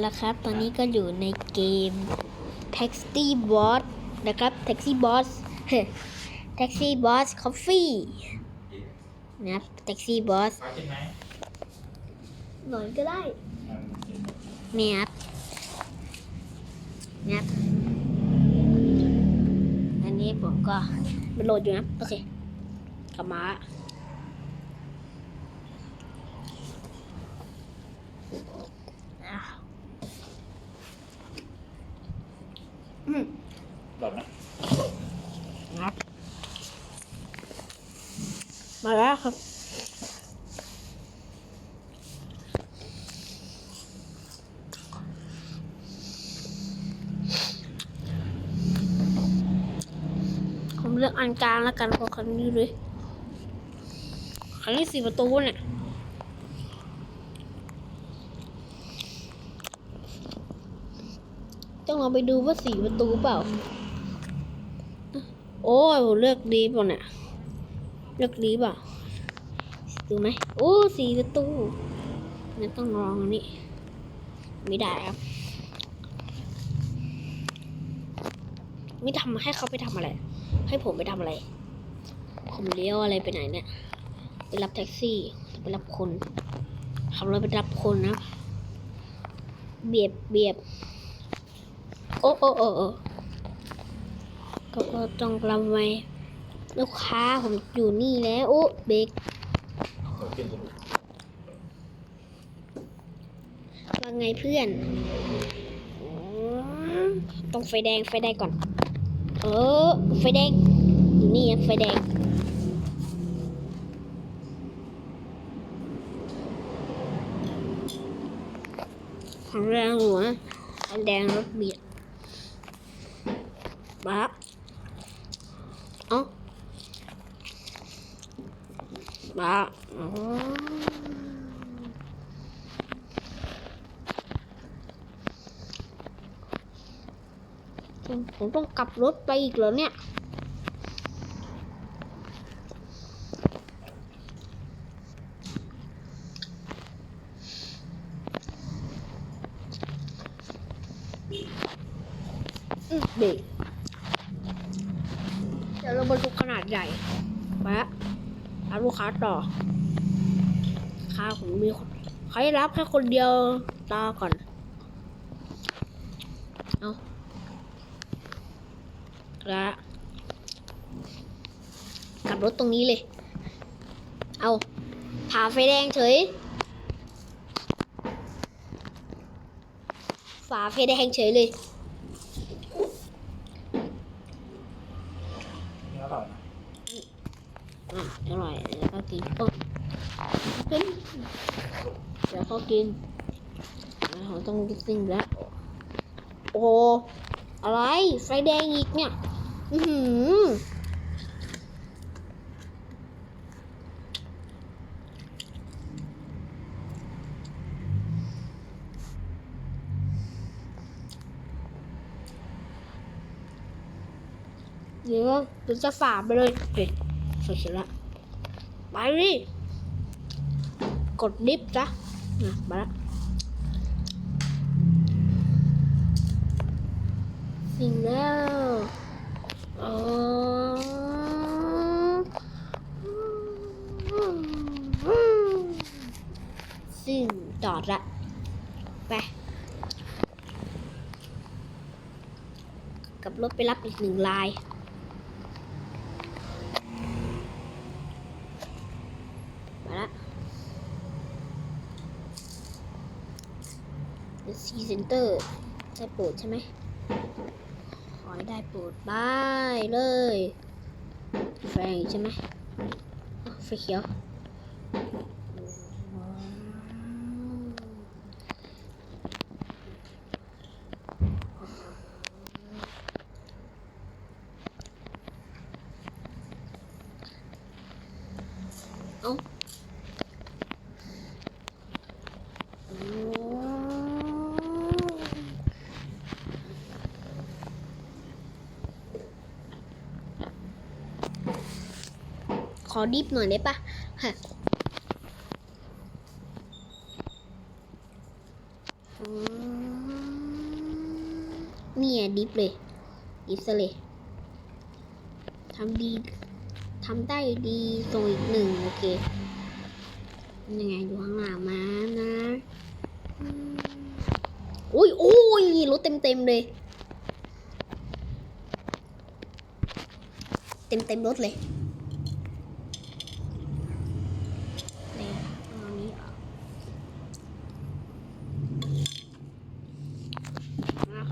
แล้วครับ ตอนนี้ก็อยู่ในเกม Taxi Boss นะครับ Taxi Boss Taxi Boss Coffee นะครับ Taxi Boss ฟ้ากินไหมหน่อยก็ได้อ่ากินเนี่ยครับเนี่ยครับ อันนี้ผมก็มันโหลดอยู่นะ โอเคกลับมาอะอืม หลอดไหมครับมาแล้วครับ ผมเลือกอันกลางแล้วกันเพราะคันนี้เลยคันนี้สี่ประตูเนี่ยต้องลองไปดูว่าสี่ประตูเปล่า อ้ยผมเลือกดีเปล่าเนี่ยเลือกดีเปล่าดูไหมโอ้สีประตูงั้นต้องลองอันนี้ ไม่ได้ครับ ไม่ทำให้เขาไปทำอะไร ให้ผมไปทำอะไร ผมเลี้ยวอะไรไปไหนเนี่ย ไปรับแท็กซี่ ไปรับคนขับรถไปรับคนนะ เบียบเบียบโอ้โอ้โอ้ ก็ก็ต้องระวังลูกค้าผมอยู่นี่แล้วโอ้เบรกว่าไงเพื่อนอต้องไฟแดงไฟแดงก่อน เออ ไฟแดง อยู่นี่อะไฟแดงของแรงหัวไฟแดงรถเบียดบ้าเอ้า มาผมต้องกลับรถไปอีกเหรอเนี่ย อืมเบรกเดี๋ยวเราบรรทุกขนาดใหญ่ไปละรับลูกค้าต่อค้าผมมี ใครรับแค่คนเดียวตาก่อน เอาละกลับรถตรงนี้เลย เอาผ่าไฟแดงเฉยฝาไฟแดงเฉยเลย นี่อร่อยนะ อะอร่อยแล้วก็กินก็กินแล้ว กินเราต้องกินแล้วโอ้อะไรไฟแดงอีกเนี่ย อือหือเดี๋ยวเดี๋ยวจะฝ่าไปเลยเฮ้ยเสร็จแล้วไปดิกดลิฟต์จ้ะ นะมาละสิ่งแล้วอ๋อสิ่งจอดละไปกับรถไปรับอีกหนึ่งลาย มาละ The Sea Center ได้โปรดใช่ไหมขอให้ได้โปรดบายเลย แฟงใช่ไหมไฟเขียว เอ้า ขอดิฟหน่อยได้ปะฮะเนี่ยดิฟเลย ดิฟซะเลยทำดีทำได้ดีส่งอีกหนึ่งโอเคยังไงดูข้างหลังมานะอืมอุ้ยอุ้ยรถเต็มเต็มเลย เต็มเต็มรถเลยเอาอันนี้ออกนะ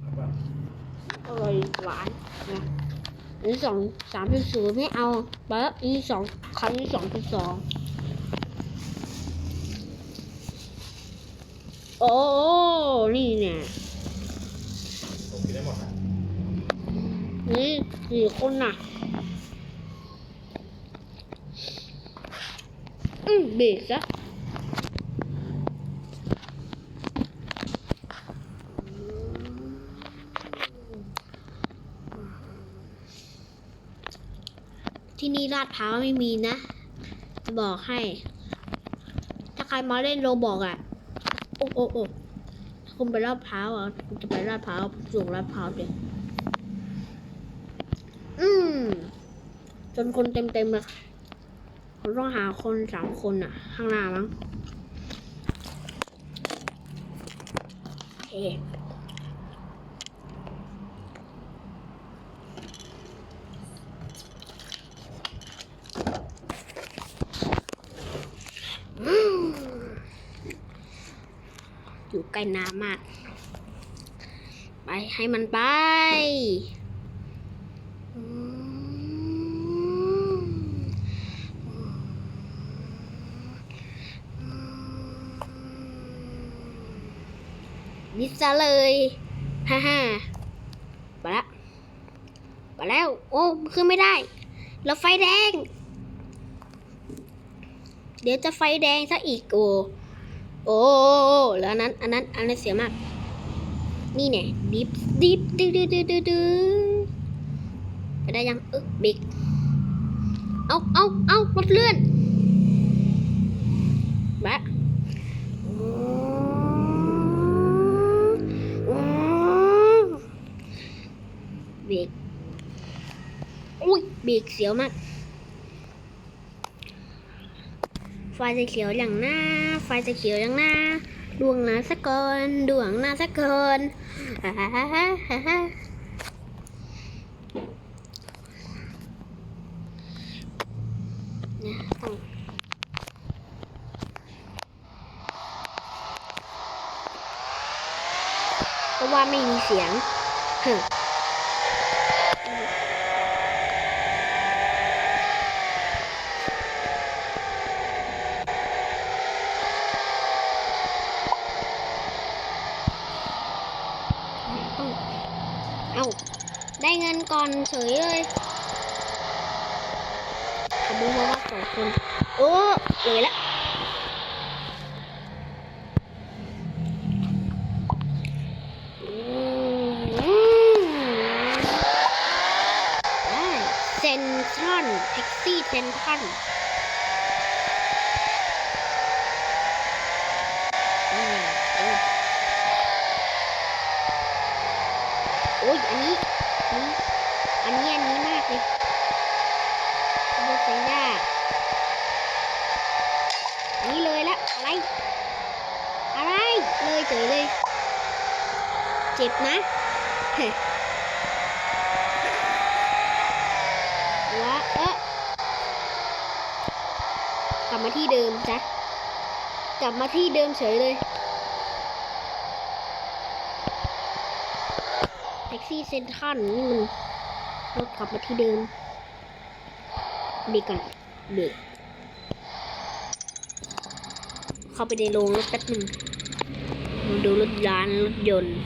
เอาป่ะ อร่อยหวานนะอันนี้ สองสามจุดศูนย์ไม่เอาปั๊บอีสองครั้งนี้สองจุดสองโอ้ นี่เนี่ยผมกินได้หมดนะนี่สี่คนน่ะ อืมเบรกซะ ที่นี่ลาดพร้าวไม่มีนะ จะบอกให้ ถ้าใครมาเล่นโรบอกอะ โอ้โอ้โอ้คุณไปลาดพร้าวอะคุณจะไปลาดพร้าวส่งลาดพร้าวเดี๋ยวอืม จนคนเต็มเต็มเลยค่ะผมต้องหาคนสามคนอะ ข้างหน้ามั้งโอเคอืม อยู่ใกล้น้ำมาก ไปให้มันไปอืมนิดซะเลยฮ่าฮ่าไปละไปแล้ว โอ้ขึ้นไม่ได้แล้วไฟแดง เดี๋ยวจะไฟแดงซะอีกโอ้ โอ้แล้วนั้นอันนั้นอันนั้นเสียมาก นี่เนี่ยดิฟดิฟดื้อดื้อดื้อดื้อไปได้ยังเออเบรกเอาเอาเอารถเลื่อนแบะเบรกอุ้ยเบรกเสียวมาก ไฟจะเขียวอย่างหน้า ไฟจะเขียวอย่างหน้าดวงหน้าสักก่อนดวงหน้าสักก่อนฮ่าฮ่าฮ่าฮ่าฮ่า นะต้องเพราะว่าไม่มีเสียงเฮ้อต้องเอาได้เงิน ก่อนเฉยเลยขอดูมาว่าสองคน โอ้เลยละอืมได้เซนทรันแท็กซี่เซนทรันอืมโอ้โอ้ยอันนี้อันนี้ อันนี้ อันนี้มากเลย โบเซย่าอันนี้เลยละ อะไร อะไร เลยเฉยเลย เจ็บนะเฮ้ยว่าเอะกลับมาที่เดิมจ้ะกลับมาที่เดิมเฉยเลยแท็กซี่เซ็นทรัลนี่มันรถกลับมาที่เดิมเบรกก่อนเบรกเข้าไปในโรงรถแป๊บหนึ่ง ดูรถยานรถยนต์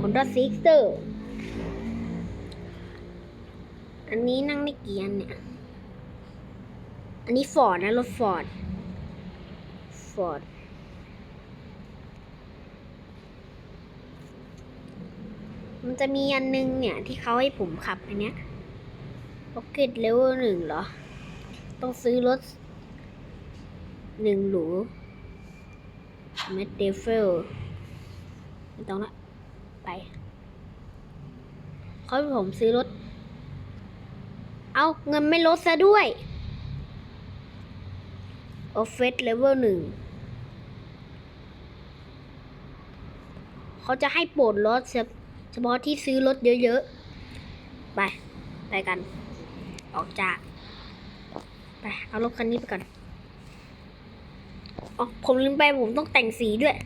Honda s i x e r อันนี้นั่งได้กี่อันเนี่ย อันนี้ฟอร์ดนะรถฟอร์ด ฟอร์ด มันจะมีอันนึงเนี่ยที่เขาให้ผมขับอันเนี้ย Rocket Level หนึ่งเหรอ ต้องซื้อรถ หนึ่งหรูแมดเดฟเฟลไม่ต้องละ ไปเขาให้ผมซื้อรถ เอาเงินไม่ลดซะด้วยออฟเฟสเลเวลหนึ่งเขาจะให้โปรดลดเฉเฉพาะที่ซื้อรถเยอะๆ ไป ไปกัน ออกจาก ไป เอารถคันนี้ไปก่อน อ๋อผมลืมไปผมต้องแต่งสีด้วย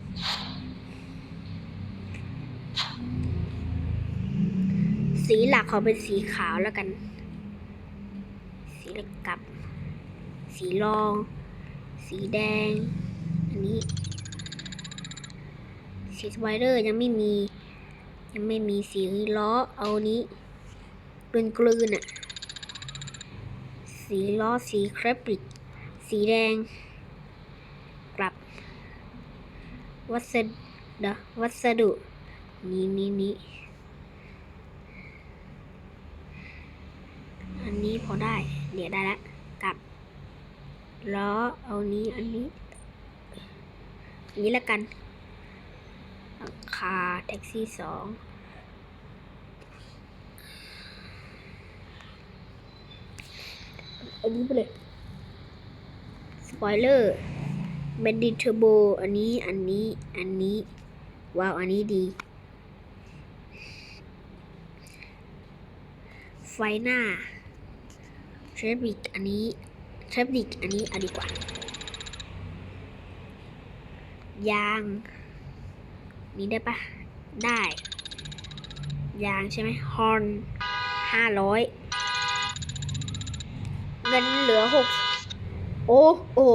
สีหลักขอเป็นสีขาวแล้วกัน สีเหล็กกับ สีรอง สีแดง อันนี้ สีสไปเดอร์ยังไม่มี ยังไม่มีสีล้อเอานี้กลืนกลืนๆอะสีล้อสีเครปริกสีแดง กลับ วัสดุวัสดุ นี้นี้นี้อันนี้พอได้ เดี๋ยวได้ละกลับล้อเอานี้อันนี้นนี้ละกันหลังคาแท็กซี่สองอันนี้ไปเลย สปอยเลอร์ เบนดิเทอร์โบ อันนี้ อันนี้ อันนี้ ว้าว อันนี้ดี ไฟหน้าเทรบิกอันนี้เทรบิกอันนี้เอาดีกว่า ยาง นี้ได้ปะ ได้ ยางใช่ไหมฮอนห้าร้อยเงินเหลือหกโอ้ โอ้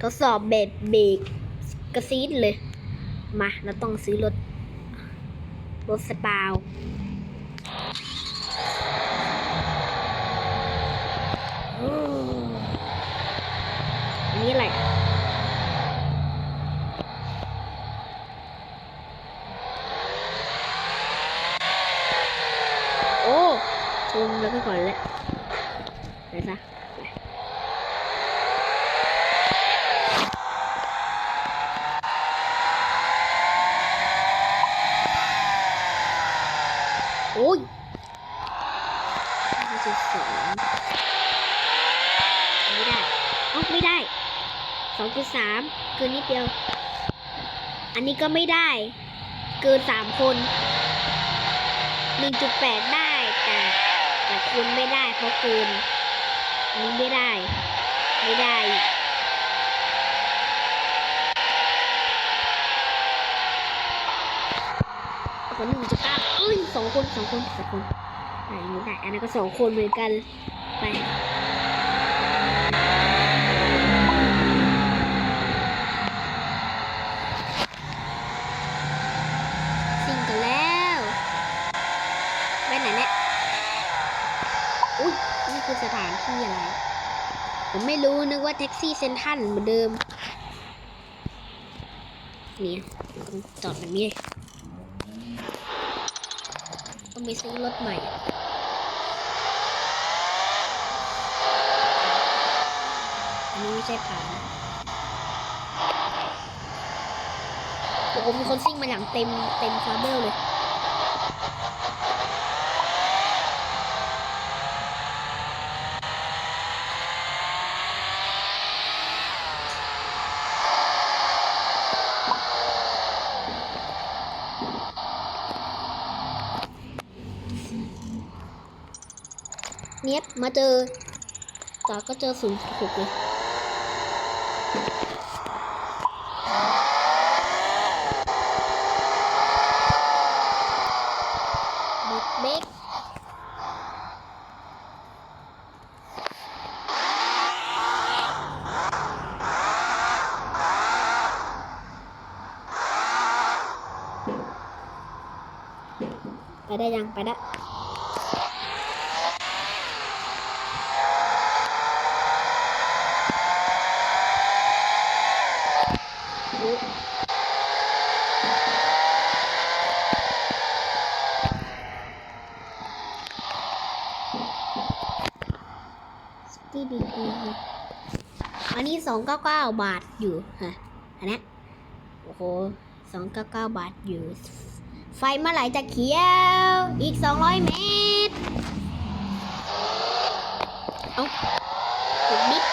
ทดสอบเบรกเบรกกระซีดเลย มา เราต้องซื้อรถ รถสปาว โอ้อันนี้อะไร โอ้ชมแล้วก็ก่อนแหละไปซะไปโอ้ยห้าจุดสอง ไม่ได้เอ้าไม่ได้สองจุดสามเกินนิดเดียว อันนี้ก็ไม่ได้ เกินสามคนหนึ่งจุดแปดได้แต่แต่คุณไม่ได้เพราะเกินนี้ไม่ได้ ไม่ได้อีกคนหนึ่งจุดเก้าเอ้ยสองคนสองคนสองคน อันนี้ได้อันนั้นก็สองคนเหมือนกันไปสิ่งกันแล้วไปไหนเนี่ยอุ้ยนี่คือสถานที่อะไร ผมไม่รู้นึกว่าแท็กซี่เซนทันเหมือนเดิมนี่จอดแบบนี้ต้องไปซื้อรถใหม่ อันนี้ ไม่ใช่ผ่านโอ้โหมีคนซิ่งมาอย่างเต็มเต็มคาร์เบลเลยเนี้ยมาเจอต่อก็เจอศูนย์หกเลย เบรกเบรกไปได้ยัง ไปได้ อุ๊ย สกีบีบีอันนี้สองเก้าเก้าบาทอยู่ฮะอันเนี้ยโอ้โหสองเก้าเก้าบาทอยู่ ไฟเมื่อไหร่จะเขียว อีกสองร้อยเมตร เอาถูกนิด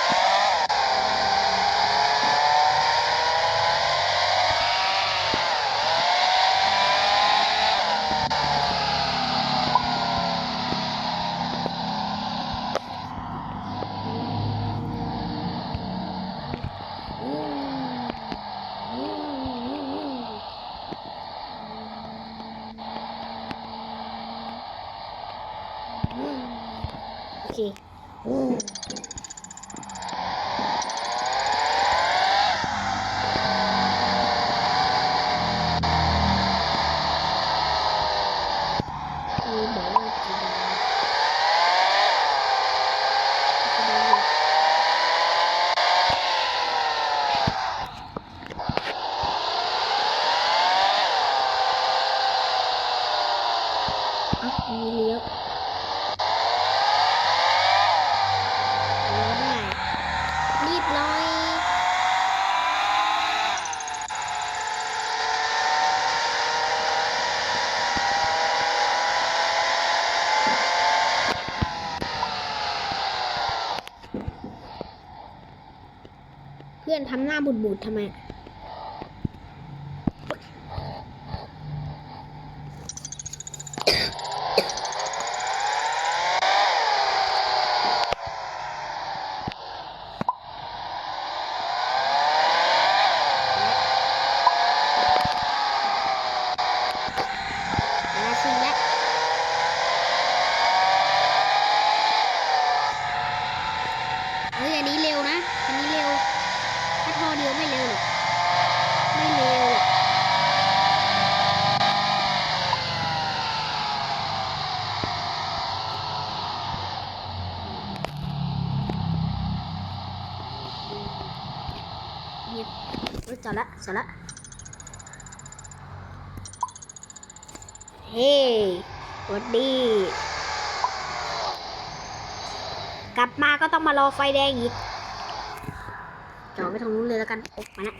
โอเคมีบอกว่ากี่ดาวกี่ดาวอะมีเลี้ยว เลี้ยวได้ รีบหน่อย เพื่ อนทำหน้าบูดบดๆทำไม มาชิงแล้วเฮ้ยอันนี้เร็วนะ อันนี้เร็ว ถ้าทอเดียวไม่เร็วหรอก ไม่เร็วหรอกเงียบเฮ้ย จอดละจอดละเฮ้สวัสดี กลับมาก็ต้องมารอไฟแดงอีกจอดไปทางนู้นเลยแล้วกันอกมาละ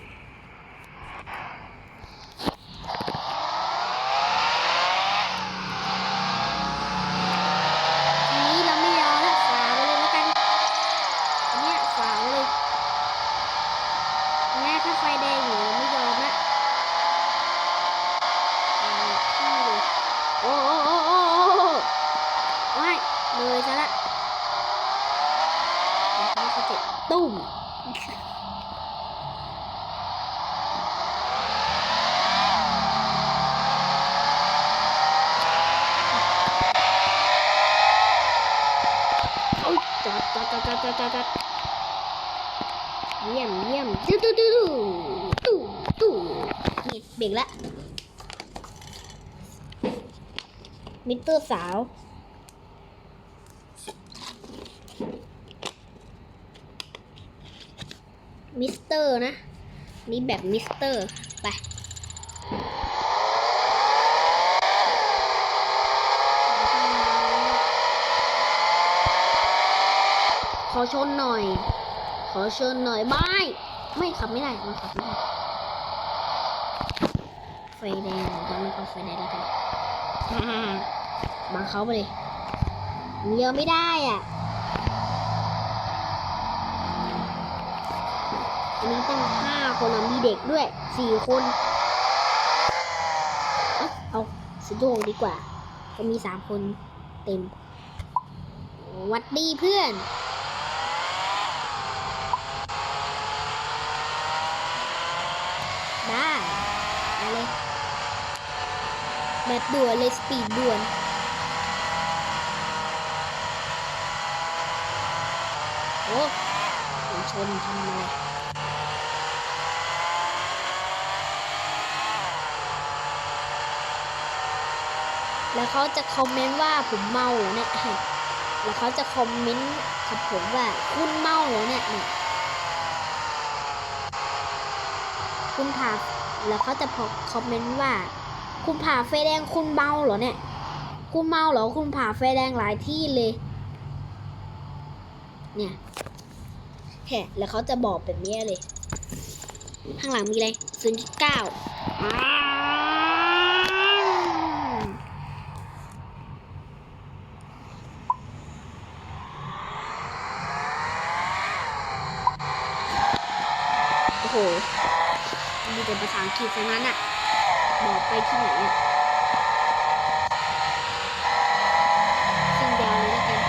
ทีนี้เราไม่รอแล้วฝ่าไปเลยแล้วกันอันเนี้ยฝ่าไปเลยแม้ถ้าไฟแดงอยู่เราไม่ยอมละเอาที่เลย โอ้โอ้โอ้โอ้โอ้ไม่เลยซะละไม่เข้าใจตุ้มโอ้ยจอดจอดจอดจอดจอดจอดจอดเยี่ย มเยี่ยมตู้ตู้ตู้ตู้ตู้นี่เบรกละมิสเตอร์สาว มิสเตอร์นะ นี่แบบมิสเตอร์ ไปขอชนหน่อย ขอชนหน่อยไม่ ไม่ขับไม่ได้มันขับไม่ได้ไฟแดงเดี๋ยวมันเอาไฟแดงแล้วกันบังเขาไปเลยเลี้ยวไม่ได้อะอันนี้ตั้งห้าคนอะมีเด็กด้วยสี่คนเอ้าเอาสิบโดีกว่า ก็มีสามคนเต็มหวัดดีเพื่อน ได้ไปเลย แบบด่วนเลยสปีดด่วนโอ้ผมชนทำไมแล้วเขาจะคอมเมนต์ว่าผมเมาเนี่ยแล้วเขาจะคอมเมนต์กับผมว่าคุณเมาเนี่ยเนี่ยคุณผ่าแล้วเขาจะพอคอมเมนต์ว่า คุณผ่าไฟแดงคุณเมาเหรอเนี่ย คุณเมาเหรอคุณผ่าไฟแดงหลายที่เลย เนี่ยแค่แล้วเขาจะบอกแบบนี้เลย ข้างหลังมีอะไรศูนย์จุดเก้าโอ้โหมีแต่ภาษาอังกฤษทั้งนั้นอะ บอกไปที่ไหนอะซึ่งยาวเลยแล้วกัน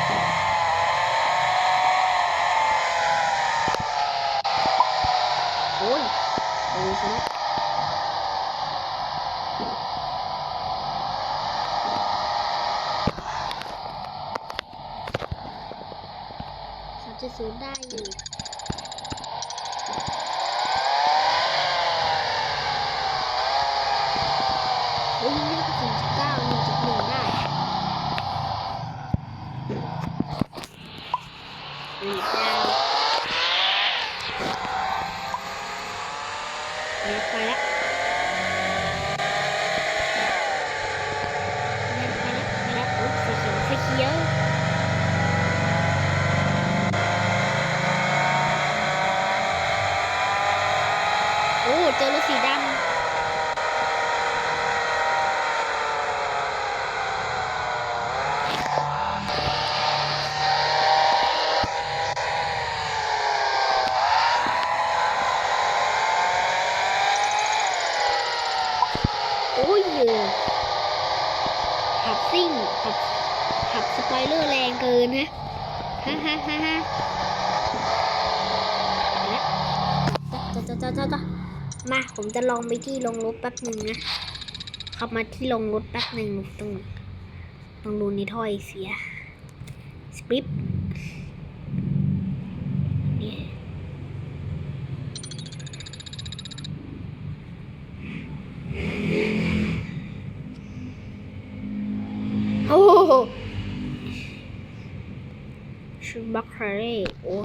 โอ้ยโอ้ยซะแล้วสามจุดศูนย์ได้อยู่ โอ้ยนี่ก็สี่จุดเก้าหนึ่งจุดหนึ่งได้ รีบได้เรียบไปแล้วเรียบไปแล้วไปแล้วโอ้ยไฟเขียวไฟเขียวโอ้เจอรถสีดำ โอ้ยขับ ซิ่งขับขับสปอยเลอร์แรงเกินนะฮ่าฮ่าฮ่าฮ่าไปแล้วจ้าจ้าจ้าจ้าจ้ามาผมจะลองไปที่ลงรถแป๊บหนึ่งนะขับมาที่ลงรถแป๊บหนึ่งต้องต้องดูในถ้อยเสียสปิปต์นี่ โอ้โห ชุดบัคคาเร่โอ้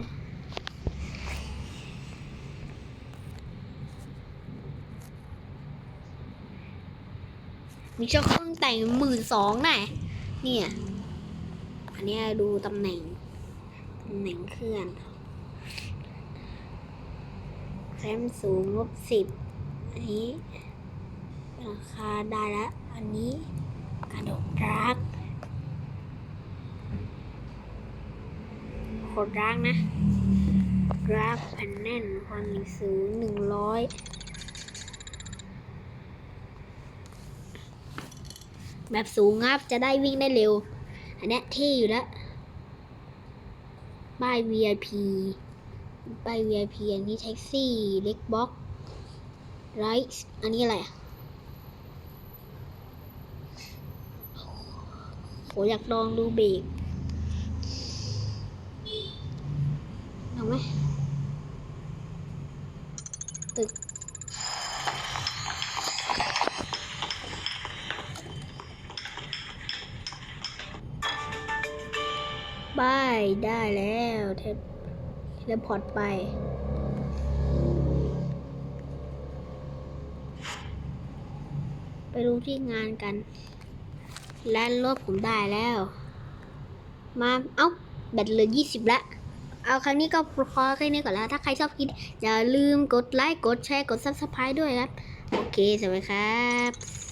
มีเจ้าเครื่องแต่งหมื่นสองน่ะเนี่ย อันนี้ดูตำแหน่ง ตำแหน่งเคลื่อนแรมสูงลบสิบอันนี้ ราคาได้ละ อันนี้กระดดรักโคตรรักนะรักแผ่นแน่นความหนีสูงหนึ่งร้อยแบบสูงครับจะได้วิ่งได้เร็ว อันนี้เท่อยู่แล้วป้าย VIP ป้าย VIP อันนี้แท็กซี่ เล็กบ็อกไรส์อันนี้อะไรโหอยากลองดูเบรกลอง ไหมตึกบายได้แล้วเทปเทเลพอร์ตไปไปดูที่งานกันและรถผมได้แล้ว มา เอ้า แบตเหลือยี่สิบละ เอาครั้งนี้ก็พอแค่นี้ก่อนแล้ว ถ้าใครชอบกินอย่าลืมกดไลค์ กดแชร์ กด subscribe ด้วยครับ โอเคสวัสดีครับ